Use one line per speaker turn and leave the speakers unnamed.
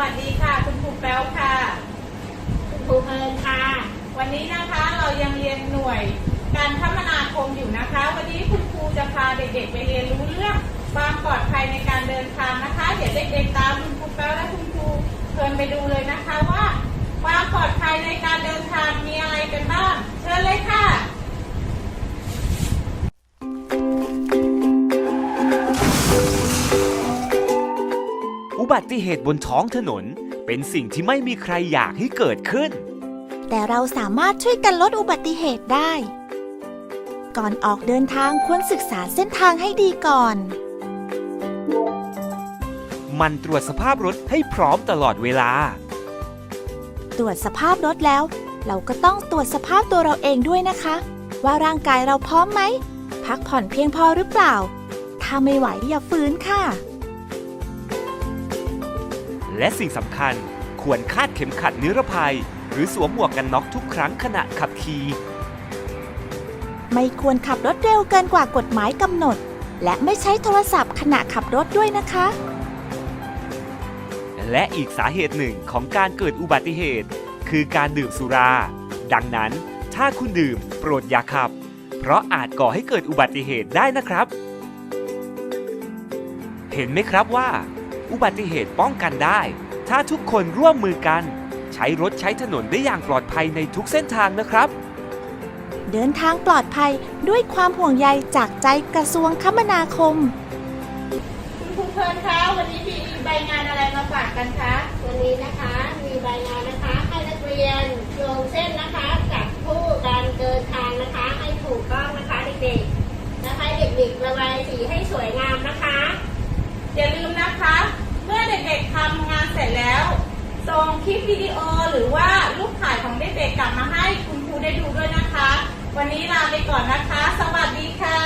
วัสดีค่ะ คุณครูแป๊วค่ะ
คุณครูเพิร์นค่ะ
วันนี้นะคะเรายังเรียนหน่วย การคมนาคมอยู่นะคะ วันนี้คุณครูจะพาเด็กๆไปเรียนรู้เรื่องความปลอดภัยในการเดินทางนะคะ เดี๋ยวเด็กๆตามคุณครูแป๊วและคุณครูเพิร์นไปดูเลยนะคะว่า ความปลอดภัยในการเดินทาง
บัติเหตุบนท้องถนน เป็นสิ่งที่ไม่มีใครอยากให้เกิดขึ้น
แต่เราสามารถช่วยกันลดอุบัติเหตุได้ ก่อนออกเดินทางควรศึกษาเส้นทางให้ดีก่อน
มันตรวจสภาพรถให้พร้อมตลอดเวลา
ตรวจสภาพรถแล้ว เราก็ต้องตรวจสภาพตัวเราเองด้วยนะคะ ว่าร่างกายเราพร้อมไหม พักผ่อนเพียงพอหรือเปล่า ถ้าไม่ไหวอย่าฝืนค่ะ
และสิ่งสำคัญควรคาดเข็มขัดนิรภัย หรือสวมหมวกกันน็อกทุกครั้งขณะขับขี่
ไม่ควรขับรถเร็วเกินกว่ากฎหมายกำหนด และไม่ใช้โทรศัพท์ขณะขับรถด้วยนะคะ
และอีกสาเหตุหนึ่งของการเกิดอุบัติเหตุ คือการดื่มสุรา ดังนั้นถ้าคุณดื่มโปรดอย่าขับ เพราะอาจก่อให้เกิดอุบัติเหตุได้นะครับ เห็นไหมครับว่า อุบัติเหตุป้องกันได้ ถ้าทุกคนร่วมมือกัน ใช้รถใช้ถนนได้อย่างปลอดภัยในทุกเส้นทางนะครับ
เดินทางปลอดภัยด้วยความห่วงใยจากใจกระทรวงคมนาคม
คุณครูเพลินคะวันนี้มีใบงานอะไรมาฝากกันคะ
วันนี้นะคะมีใบงานนะคะ ให้นักเรียนโยงเส้นนะคะจับคู่การเดินทางนะคะ ให้ถูกต้องนะคะเด็กๆนะคะเด็กๆระบายสีให้สวยงามนะคะ
อย่าลืมนะคะ เมื่อเด็กๆ ทำงานเสร็จแล้วส่งคลิปวิดีโอหรือว่ารูปถ่ายของเด็กๆกลับมาให้คุณครูได้ดูด้วยนะคะ วันนี้ลาไปก่อนนะคะ สวัสดีค่ะ